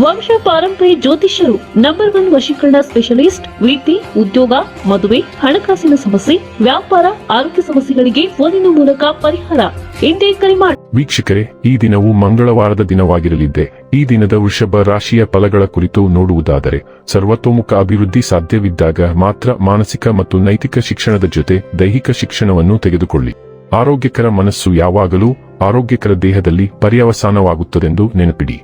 ವಂಶ ಪಾರಂಪರ್ಯ ಜ್ಯೋತಿಷ್ಯರು ನಂಬರ್ ಒನ್ ವಶೀಕರಣ ಸ್ಪೆಷಲಿಸ್ಟ್ ವೃತ್ತಿ ಉದ್ಯೋಗ, ಮದುವೆ, ಹಣಕಾಸಿನ ಸಮಸ್ಯೆ, ವ್ಯಾಪಾರ, ಆರೋಗ್ಯ ಸಮಸ್ಯೆಗಳಿಗೆ ಫೋನಿನ ಮೂಲಕ ಪರಿಹಾರ. ಎಂದೇ ಕರೆ ಮಾಡಿ ವೀಕ್ಷಕರೇ, ಈ ದಿನವು ಮಂಗಳವಾರದ ದಿನವಾಗಿರಲಿದೆ ಈ ದಿನದ ವೃಷಭ ರಾಶಿಯ ಫಲಗಳ ಕುರಿತು ನೋಡುವುದಾದರೆ, ಸರ್ವತೋಮುಖ ಅಭಿವೃದ್ಧಿ ಸಾಧ್ಯವಿದ್ದಾಗ ಮಾತ್ರ ಮಾನಸಿಕ ಮತ್ತು ನೈತಿಕ ಶಿಕ್ಷಣದ ಜೊತೆ ದೈಹಿಕ ಶಿಕ್ಷಣವನ್ನು ತೆಗೆದುಕೊಳ್ಳಿ. ಆರೋಗ್ಯಕರ ಮನಸ್ಸು ಯಾವಾಗಲೂ ಆರೋಗ್ಯಕರ ದೇಹದಲ್ಲಿ ಪರ್ಯವಸಾನವಾಗುತ್ತದೆಂದು ನೆನಪಿಡಿ.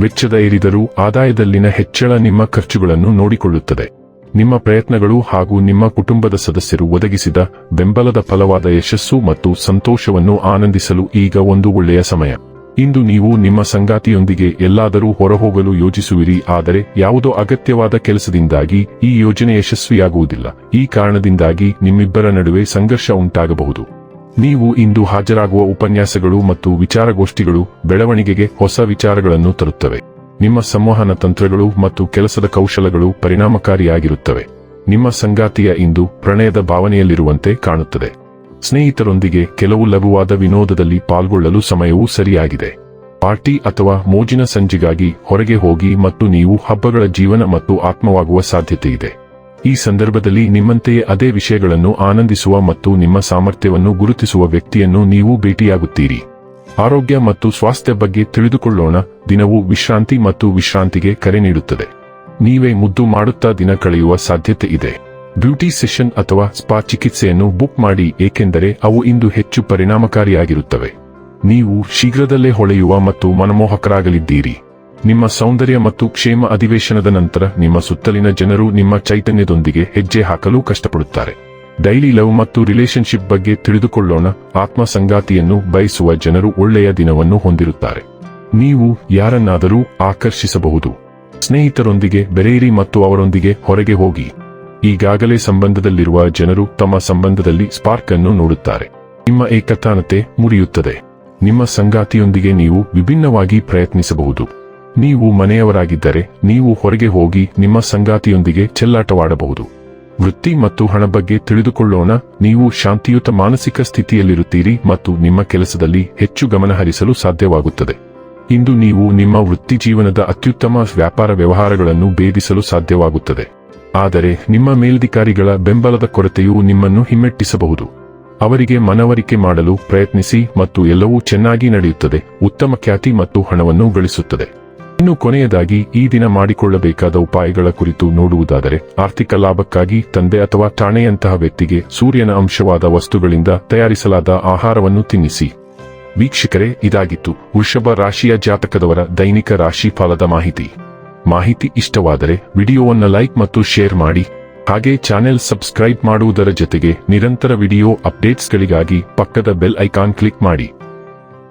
ವೆಚ್ಚದ ಏರಿದರೂ ಆದಾಯದಲ್ಲಿನ ಹೆಚ್ಚಳ ನಿಮ್ಮ ಖರ್ಚುಗಳನ್ನು ನೋಡಿಕೊಳ್ಳುತ್ತದೆ. ನಿಮ್ಮ ಪ್ರಯತ್ನಗಳು ಹಾಗೂ ನಿಮ್ಮ ಕುಟುಂಬದ ಸದಸ್ಯರು ಒದಗಿಸಿದ ಬೆಂಬಲದ ಫಲವಾದ ಯಶಸ್ಸು ಮತ್ತು ಸಂತೋಷವನ್ನು ಆನಂದಿಸಲು ಈಗ ಒಂದು ಒಳ್ಳೆಯ ಸಮಯ. ಇಂದು ನೀವು ನಿಮ್ಮ ಸಂಗಾತಿಯೊಂದಿಗೆ ಎಲ್ಲಾದರೂ ಹೊರಹೋಗಲು ಯೋಜಿಸುವಿರಿ ಆದರೆ ಯಾವುದೋ ಅಗತ್ಯವಾದ ಕೆಲಸದಿಂದಾಗಿ ಈ ಯೋಜನೆ ಯಶಸ್ವಿಯಾಗುವುದಿಲ್ಲ. ಈ ಕಾರಣದಿಂದಾಗಿ ನಿಮ್ಮಿಬ್ಬರ ನಡುವೆ ಸಂಘರ್ಷ ಉಂಟಾಗಬಹುದು. ನೀವು ಇಂದು ಹಾಜರಾಗುವ ಉಪನ್ಯಾಸಗಳು ಮತ್ತು ವಿಚಾರಗೋಷ್ಠಿಗಳು ಬೆಳವಣಿಗೆಗೆ ಹೊಸ ವಿಚಾರಗಳನ್ನು ತರುತ್ತವೆ. ನಿಮ್ಮ ಸಂವಹನ ತಂತ್ರಗಳು ಮತ್ತು ಕೆಲಸದ ಕೌಶಲಗಳು ಪರಿಣಾಮಕಾರಿಯಾಗಿರುತ್ತವೆ. ನಿಮ್ಮ ಸಂಗಾತಿಯ ಇಂದು ಪ್ರಣಯದ ಭಾವನೆಯಲ್ಲಿರುವಂತೆ ಕಾಣುತ್ತದೆ. ಸ್ನೇಹಿತರೊಂದಿಗೆ ಕೆಲವು ಲಘುವಾದ ವಿನೋದದಲ್ಲಿ ಪಾಲ್ಗೊಳ್ಳಲು ಸಮಯವೂ ಸರಿಯಾಗಿದೆ. ಪಾರ್ಟಿ ಅಥವಾ ಮೋಜಿನ ಸಂಜೆಗಾಗಿ ಹೊರಗೆ ಹೋಗಿ ಮತ್ತು ನೀವು ಹಬ್ಬಗಳ ಜೀವನ ಮತ್ತು ಆತ್ಮವಾಗುವ ಸಾಧ್ಯತೆ ಇದೆ ಈ ಸಂದರ್ಭದಲ್ಲಿ ನಿಮ್ಮಂತೆಯೇ ಅದೇ ವಿಷಯಗಳನ್ನು ಆನಂದಿಸುವ ಮತ್ತು ನಿಮ್ಮ ಸಾಮರ್ಥ್ಯವನ್ನು ಗುರುತಿಸುವ ವ್ಯಕ್ತಿಯನ್ನು ನೀವು ಭೇಟಿಯಾಗುತ್ತೀರಿ. ಆರೋಗ್ಯ ಮತ್ತು ಸ್ವಾಸ್ಥ್ಯ ಬಗ್ಗೆ ತಿಳಿದುಕೊಳ್ಳೋಣ, ದಿನವು ವಿಶ್ರಾಂತಿ ಮತ್ತು ವಿಶ್ರಾಂತಿಗೆ ಕರೆ ನೀಡುತ್ತದೆ. ನೀವೇ ಮುದ್ದು ಮಾಡುತ್ತಾ ದಿನ ಕಳೆಯುವ ಸಾಧ್ಯತೆ ಇದೆ. ಬ್ಯೂಟಿ ಸೆಷನ್ ಅಥವಾ ಸ್ಪಾ ಚಿಕಿತ್ಸೆಯನ್ನು ಬುಕ್ ಮಾಡಿ, ಏಕೆಂದರೆ ಅವು ಇಂದು ಹೆಚ್ಚು ಪರಿಣಾಮಕಾರಿಯಾಗಿರುತ್ತವೆ. ನೀವು ಶೀಘ್ರದಲ್ಲೇ ಹೊಳೆಯುವ ಮತ್ತು ಮನಮೋಹಕರಾಗಲಿದ್ದೀರಿ. ನಿಮ್ಮ ಸೌಂದರ್ಯ ಮತ್ತು ಕ್ಷೇಮ ಅಧಿವೇಶನದ ನಂತರ ನಿಮ್ಮ ಸುತ್ತಲಿನ ಜನರು ನಿಮ್ಮ ಚೈತನ್ಯದೊಂದಿಗೆ ಹೆಜ್ಜೆ ಹಾಕಲು ಕಷ್ಟಪಡುತ್ತಾರೆ. ಡೈಲಿ ಲವ್ ಮತ್ತು ರಿಲೇಶನ್ಶಿಪ್ ಬಗ್ಗೆ ತಿಳಿದುಕೊಳ್ಳೋಣ. ಆತ್ಮ ಸಂಗಾತಿಯನ್ನು ಬಯಸುವ ಜನರು ಒಳ್ಳೆಯ ದಿನವನ್ನು ಹೊಂದಿರುತ್ತಾರೆ. ನೀವು ಯಾರನ್ನಾದರೂ ಆಕರ್ಷಿಸಬಹುದು. ಸ್ನೇಹಿತರೊಂದಿಗೆ ಬೆರೆಯಿರಿ ಮತ್ತು ಅವರೊಂದಿಗೆ ಹೊರಗೆ ಹೋಗಿ. ಈಗಾಗಲೇ ಸಂಬಂಧದಲ್ಲಿರುವ ಜನರು ತಮ್ಮ ಸಂಬಂಧದಲ್ಲಿ ಸ್ಪಾರ್ಕ್ ಅನ್ನು ನೋಡುತ್ತಾರೆ. ನಿಮ್ಮ ಏಕತಾನತೆ ಮುರಿಯುತ್ತದೆ. ನಿಮ್ಮ ಸಂಗಾತಿಯೊಂದಿಗೆ ನೀವು ವಿಭಿನ್ನವಾಗಿ ಪ್ರಯತ್ನಿಸಬಹುದು. ನೀವು ಮನೆಯವರಾಗಿದ್ದರೆ ನೀವು ಹೊರಗೆ ಹೋಗಿ ನಿಮ್ಮ ಸಂಗಾತಿಯೊಂದಿಗೆ ಚೆಲ್ಲಾಟವಾಡಬಹುದು. ವೃತ್ತಿ ಮತ್ತು ಹಣ ಬಗ್ಗೆ ತಿಳಿದುಕೊಳ್ಳೋಣ, ನೀವು ಶಾಂತಿಯುತ ಮಾನಸಿಕ ಸ್ಥಿತಿಯಲ್ಲಿರುತ್ತೀರಿ ಮತ್ತು ನಿಮ್ಮ ಕೆಲಸದಲ್ಲಿ ಹೆಚ್ಚು ಗಮನಹರಿಸಲು ಸಾಧ್ಯವಾಗುತ್ತದೆ. ಇಂದು ನೀವು ನಿಮ್ಮ ವೃತ್ತಿ ಜೀವನದ ಅತ್ಯುತ್ತಮ ವ್ಯಾಪಾರ ವ್ಯವಹಾರಗಳನ್ನು ಭೇದಿಸಲು ಸಾಧ್ಯವಾಗುತ್ತದೆ. ಆದರೆ ನಿಮ್ಮ ಮೇಲಧಿಕಾರಿಗಳ ಬೆಂಬಲದ ಕೊರತೆಯು ನಿಮ್ಮನ್ನು ಹಿಮ್ಮೆಟ್ಟಿಸಬಹುದು. ಅವರಿಗೆ ಮನವರಿಕೆ ಮಾಡಲು ಪ್ರಯತ್ನಿಸಿ ಮತ್ತು ಎಲ್ಲವೂ ಚೆನ್ನಾಗಿ ನಡೆಯುತ್ತದೆ, ಉತ್ತಮ ಖ್ಯಾತಿ ಮತ್ತು ಹಣವನ್ನು ಗಳಿಸುತ್ತದೆ. ಇನ್ನು ಕೊನೆಯದಾಗಿ ಈ ದಿನ ಮಾಡಿಕೊಳ್ಳಬೇಕಾದ ಉಪಾಯಗಳ ಕುರಿತು ನೋಡುವುದಾದರೆ, ಆರ್ಥಿಕ ಲಾಭಕ್ಕಾಗಿ ತಂದೆ ಅಥವಾ ಠಾಣೆಯಂತಹ ವ್ಯಕ್ತಿಗೆ ಸೂರ್ಯನ ಅಂಶವಾದ ವಸ್ತುಗಳಿಂದ ತಯಾರಿಸಲಾದ ಆಹಾರವನ್ನು ತಿನ್ನಿಸಿ. ವೀಕ್ಷಕರೇ, ಇದಾಗಿತ್ತು ವೃಷಭ ರಾಶಿಯ ಜಾತಕದವರ ದೈನಿಕ ರಾಶಿ ಫಲದ ಮಾಹಿತಿ. ಮಾಹಿತಿ ಇಷ್ಟವಾದರೆ ವಿಡಿಯೋವನ್ನು ಲೈಕ್ ಮತ್ತು ಶೇರ್ ಮಾಡಿ. ಹಾಗೆ ಚಾನೆಲ್ ಸಬ್ಸ್ಕ್ರೈಬ್ ಮಾಡುವುದರ ಜೊತೆಗೆ ನಿರಂತರ ವಿಡಿಯೋ ಅಪ್ಡೇಟ್ಸ್ಗಳಿಗಾಗಿ ಪಕ್ಕದ ಬೆಲ್ ಐಕಾನ್ ಕ್ಲಿಕ್ ಮಾಡಿ.